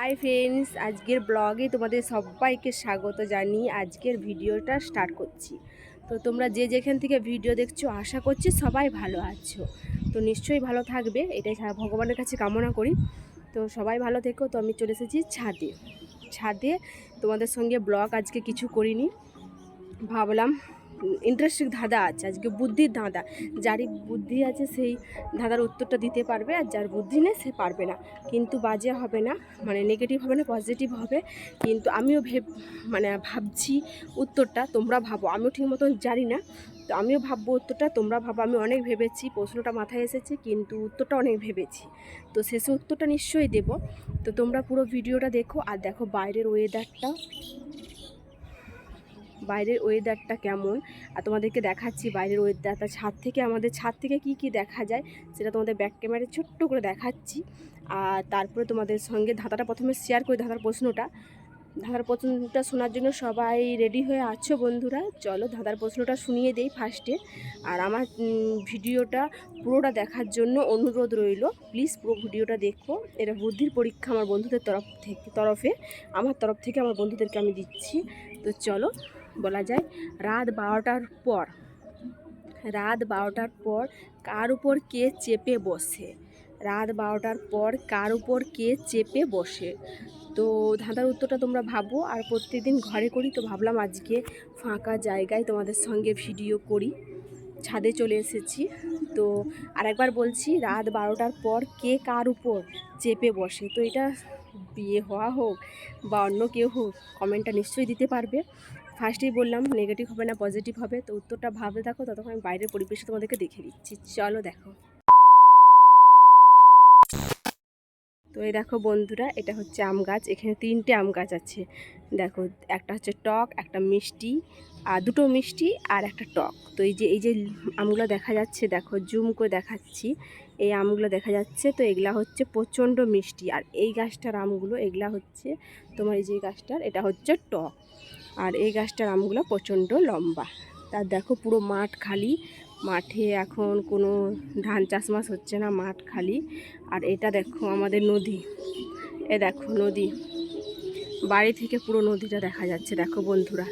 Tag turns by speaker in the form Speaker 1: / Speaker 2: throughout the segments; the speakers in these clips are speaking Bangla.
Speaker 1: হাই ফ্রেন্ডস আজকের ব্লগে তোমাদের সবাইকে স্বাগত জানিয়ে আজকের ভিডিওটা স্টার্ট করছি। তো তোমরা যে যেখান থেকে ভিডিও দেখছ, আশা করছি সবাই ভালো আছো। তো নিশ্চয়ই ভালো থাকবে, এটাই ভগবানের কাছে কামনা করি। তো সবাই ভালো থেকো, তো আমি চলে এসেছি ছাদে। ছাদে তোমাদের সঙ্গে ব্লগ আজকে কিছু করিনি। ভাবলাম ইন্টারেস্টিং ধাঁধা আছে, আজকে বুদ্ধির ধাঁধা। যারই বুদ্ধি আছে সেই ধাঁধার উত্তরটা দিতে পারবে, আর যার বুদ্ধি নেই সে পারবে না। কিন্তু বাজে হবে না মানে নেগেটিভ হবে না পজিটিভ হবে। কিন্তু আমিও ভেব মানে ভাবছি উত্তরটা, তোমরা ভাবো। আমিও ঠিক মতন জানি না, তো আমিও ভাববো উত্তরটা, তোমরা ভাবো। আমি অনেক ভেবেছি, প্রশ্নটা মাথায় এসেছে, কিন্তু উত্তরটা অনেক ভেবেছি। তো শেষে উত্তরটা নিশ্চয়ই দেব। তো তোমরা পুরো ভিডিওটা দেখো, আর দেখো বাইরের ওয়েদারটা বাইরের ওয়েদারটা কেমন? আর তোমাদেরকে দেখাচ্ছি বাইরের ওয়েদারটা ছাদ থেকে আমাদের, ছাদ থেকে কি কি দেখা যায় সেটা তোমাদের ব্যাক ক্যামেরায় ছোট্ট করে দেখাচ্ছি। আর তারপরে তোমাদের সঙ্গে ধাঁধাটা প্রথমে শেয়ার করি ধাঁধার প্রশ্নটা। ধাঁধার প্রশ্নটা শোনার জন্য সবাই রেডি হয়ে আছো বন্ধুরা? চলো ধাঁধার প্রশ্নটা শুনিয়ে দেই ফার্স্টে আর আমার ভিডিওটা পুরোটা দেখার জন্য অনুরোধ রইল। প্লিজ পুরো ভিডিওটা দেখো। এটা বুদ্ধির পরীক্ষা আমার বন্ধুদের তরফ থেকে, তরফে। আমার তরফ থেকে আমার বন্ধুদেরকে আমি দিচ্ছি। তো চলো বলা যায়, রাত বারোটার পর। রাত বারোটার পর কার উপর কে চেপে বসে? রাত বারোটার পর কার উপর কে চেপে বসে? তো ধাঁধার উত্তরটা তোমরা ভাবো, আর প্রত্যেকদিন ঘরে করি তো ভাবলাম আজকে ফাঁকা জায়গায় তোমাদের সঙ্গে ভিডিও করি। ছাদে চলে এসেছি। তো আরেকবার বলছি, রাত বারোটার পর কে কার উপর চেপে বসে? তো এটা বিয়ে হওয়া হোক বা অন্য কেউ হোক কমেন্টটা নিশ্চয়ই দিতে পারবে। ফার্স্টেই বললাম নেগেটিভ হবে না পজিটিভ হবে। তো উত্তরটা ভাবতে থাকো, ততক্ষণ আমি বাইরের পরিবেশে তোমাদেরকে দেখে দিচ্ছি। চলো দেখো। তো এই দেখো বন্ধুরা, এটা হচ্ছে আম গাছ। এখানে তিনটে আম গাছ আছে। দেখো, একটা হচ্ছে টক, একটা মিষ্টি, আর দুটো মিষ্টি আর একটা টক। তো এই যে এই যে আমগুলো দেখা যাচ্ছে, দেখো, জুম করে দেখাচ্ছি। এই আমগুলো দেখা যাচ্ছে, তো এগুলা হচ্ছে প্রচণ্ড মিষ্টি। আর এই গাছটার আমগুলো, এগুলা হচ্ছে তোমার এই যে গাছটার, এটা হচ্ছে টক। আর এই গাছটার আমগুলো প্রচণ্ড লম্বা। তার দেখো পুরো মাঠ খালি। মাঠে এখন কোনো ধান চাষবাস হচ্ছে না, মাঠ খালি। আর এটা দেখো আমাদের নদী। এ দেখো নদী। বাড়ি থেকে পুরো নদীটা দেখা যাচ্ছে, দেখো বন্ধুরা।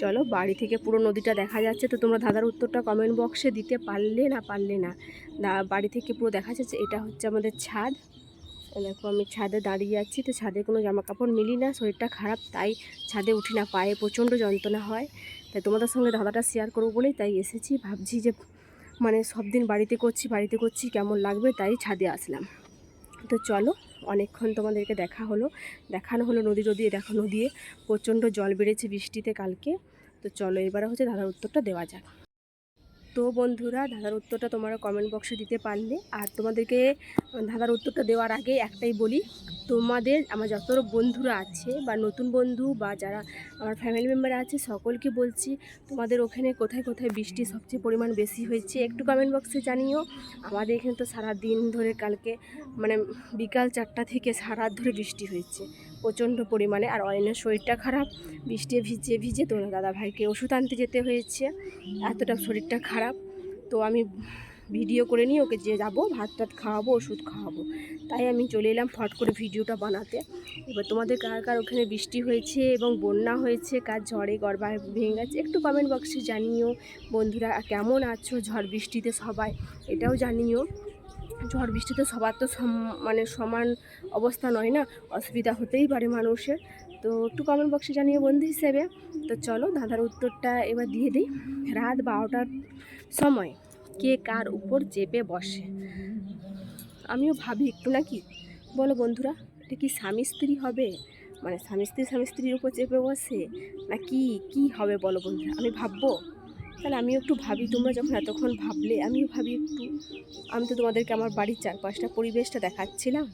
Speaker 1: চলো বাড়ি থেকে পুরো নদীটা দেখা যাচ্ছে। তো তোমরা দাদার উত্তরটা কমেন্ট বক্সে দিতে পারলে না পারলে না। বাড়ি থেকে পুরো দেখা যাচ্ছে। এটা হচ্ছে আমাদের ছাদ। দেখো আমি ছাদে দাঁড়িয়ে আছি, তো ছাদে কোনো জামা কাপড় মিলি না, শরীরটা খারাপ, তাই ছাদে উঠি না, পায়ে প্রচণ্ড যন্ত্রণা হয়। তাই তোমাদের সঙ্গে দাদাটা শেয়ার করব বলেই তাই এসেছি, ভাবছি যে মানে সব দিন বাড়িতে করছি বাড়িতে করছি, কেমন লাগবে তাই ছাদে আসলাম। তো চলো, অনেকক্ষণ তোমাদেরকে দেখা হলো, দেখানো হলো নদী নদী দেখো নদী প্রচণ্ড জল বেড়েছে বৃষ্টিতে কালকে। তো চলো এবারে হচ্ছে দাদার উত্তরটা দেওয়া যাক। তো বন্ধুরা, দাদার উত্তরটা তোমরা কমেন্ট বক্সে দিতে পারলে, আর তোমাদেরকে দাদার উত্তরটা দেওয়ার আগে একটাই বলি, তোমাদের আমার যত বন্ধুরা আছে বা নতুন বন্ধু বা যারা আমার ফ্যামিলি মেম্বার আছে, সকলকে বলছি তোমাদের ওখানে কোথায় কোথায় বৃষ্টি সবচেয়ে পরিমাণ বেশি হয়েছে একটু কমেন্ট বক্সে জানিও। আমাদের এখানে তো সারা দিন ধরে কালকে মানে বিকাল চারটা থেকে সারা ধরে বৃষ্টি হয়েছে, প্রচণ্ড পরিমাণে। আর অয়নের শরীরটা খারাপ, বৃষ্টি ভিজে ভিজে তো দাদা ভাইকে ওষুধ আনতে যেতে হয়েছে, এতটা শরীরটা খারাপ। তো আমি ভিডিও করে নিয়ে ওকে যে যাব ভাত টাত খাওয়াবো, ওষুধ খাওয়াবো। তাই আমি চলে এলাম ফট করে ভিডিওটা বানাতে। এবার তোমাদের কার কার ওখানে বৃষ্টি হয়েছে এবং বন্যা হয়েছে, কার ঝড়ে গড়বা ভেঙে গেছে, একটু কমেন্ট বক্সে জানিও। বন্ধুরা কেমন আছো? ঝড় বৃষ্টিতে সবাই, এটাও জানিও। ঝড় বৃষ্টিতে সবার তো মানে সমান অবস্থা নয় না? অসুবিধা হতেই পারে মানুষের। তো একটু কমেন্ট বক্সে জানিও বন্ধু হিসেবে। তো চলো, দাদার উত্তরটা এবার দিয়ে দিই। রাত বারোটার সময় কে কার উপর চেপে বসে। আমিও ভাবি, একটু নাকি? বলো বন্ধুরা, এটা কি স্বামী স্ত্রী হবে? মানে স্বামী স্ত্রী, স্বামী স্ত্রীর উপর চেপে বসে? না কি কি হবে বলো বন্ধুরা, আমি ভাববো? তাহলে আমিও একটু ভাবি, তোমরা যখন এতক্ষণ ভাবলে, আমিও ভাবি একটু। আমি তো তোমাদেরকে আমার বাড়ির চারপাশটা, পরিবেশটা দেখাচ্ছিলাম।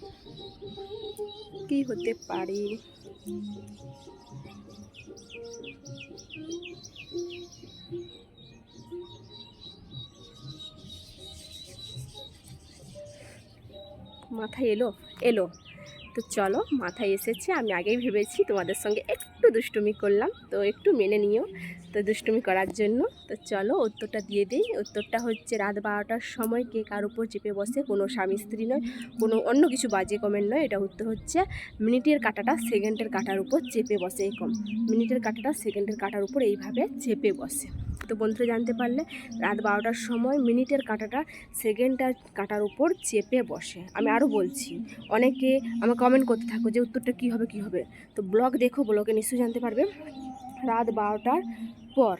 Speaker 1: কি হতে পারে? মাথায় এলো এলো। তো চলো, মাথায় এসেছে, আমি আগেই ভেবেছি তোমাদের সঙ্গে একটু দুষ্টুমি করলাম, তো একটু মেনে নিও। তো দুষ্টুমি করার জন্য। তো চলো উত্তরটা দিয়ে দিই। উত্তরটা হচ্ছে রাত বারোটার সময় কে কার উপর চেপে বসে। কোনো স্বামী স্ত্রী নয়, কোনো অন্য কিছু বাজে কমেন্ট নয়। এটা উত্তর হচ্ছে মিনিটের কাঁটাটা সেকেন্ডের কাঁটার উপর চেপে বসে কম মিনিটের কাঁটাটা সেকেন্ডের কাঁটার উপর এইভাবে চেপে বসে। তো বন্ধুরা জানতে পারলে রাত বারোটার সময় মিনিটের কাঁটাটা সেকেন্ডটার কাঁটার উপর চেপে বসে। আমি আরও বলছি, অনেকে আমার কমেন্ট করতে থাকো যে উত্তরটা কী হবে কী হবে? তো ব্লগ দেখো, ব্লগে নিশ্চয়ই জানতে পারবে। রাত বারোটার পর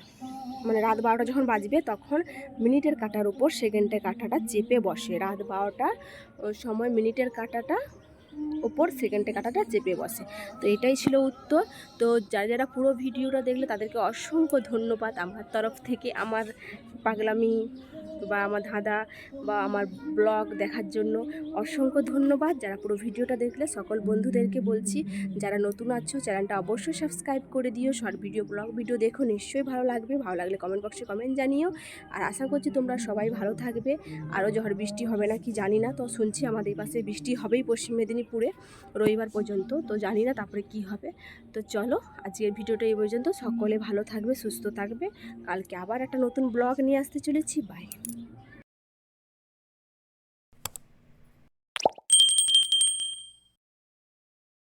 Speaker 1: মানে রাত বারোটা যখন বাজবে, তখন মিনিটের কাটার উপর সেকেন্ডের কাঁটাটা চেপে বসে। রাত বারোটার সময় মিনিটের কাঁটাটা ওপর সেকেন্ডে কাঁটাটা চেপে বসে। তো এটাই ছিল উত্তর। তো যারা যারা পুরো ভিডিওটা দেখলে তাদেরকে অসংখ্য ধন্যবাদ আমার তরফ থেকে, আমার পাগলামি বা আমার ধাঁধা বা আমার ব্লগ দেখার জন্য অসংখ্য ধন্যবাদ। যারা পুরো ভিডিওটা দেখলে সকল বন্ধুদেরকে বলছি, যারা নতুন আছো চ্যানেলটা অবশ্যই সাবস্ক্রাইব করে দিও। শর্ট ভিডিও, ব্লগ ভিডিও দেখো, নিশ্চয়ই ভালো লাগবে। ভালো লাগলে কমেন্ট বক্সে কমেন্ট জানিও। আর আশা করছি তোমরা সবাই ভালো থাকবে। আরও ঝড় বৃষ্টি হবে না কি জানি না। তো শুনছি আমাদের পাশে বৃষ্টি হবেই পশ্চিম মেদিনীপুরে রবিবার পর্যন্ত। তো জানি না তারপরে কি হবে। তো চলো, আজকের ভিডিওটা এই পর্যন্ত। সকলে ভালো থাকবে, সুস্থ থাকবে। কালকে আবার একটা নতুন ব্লগ নিয়ে আসতে চলেছি। বাই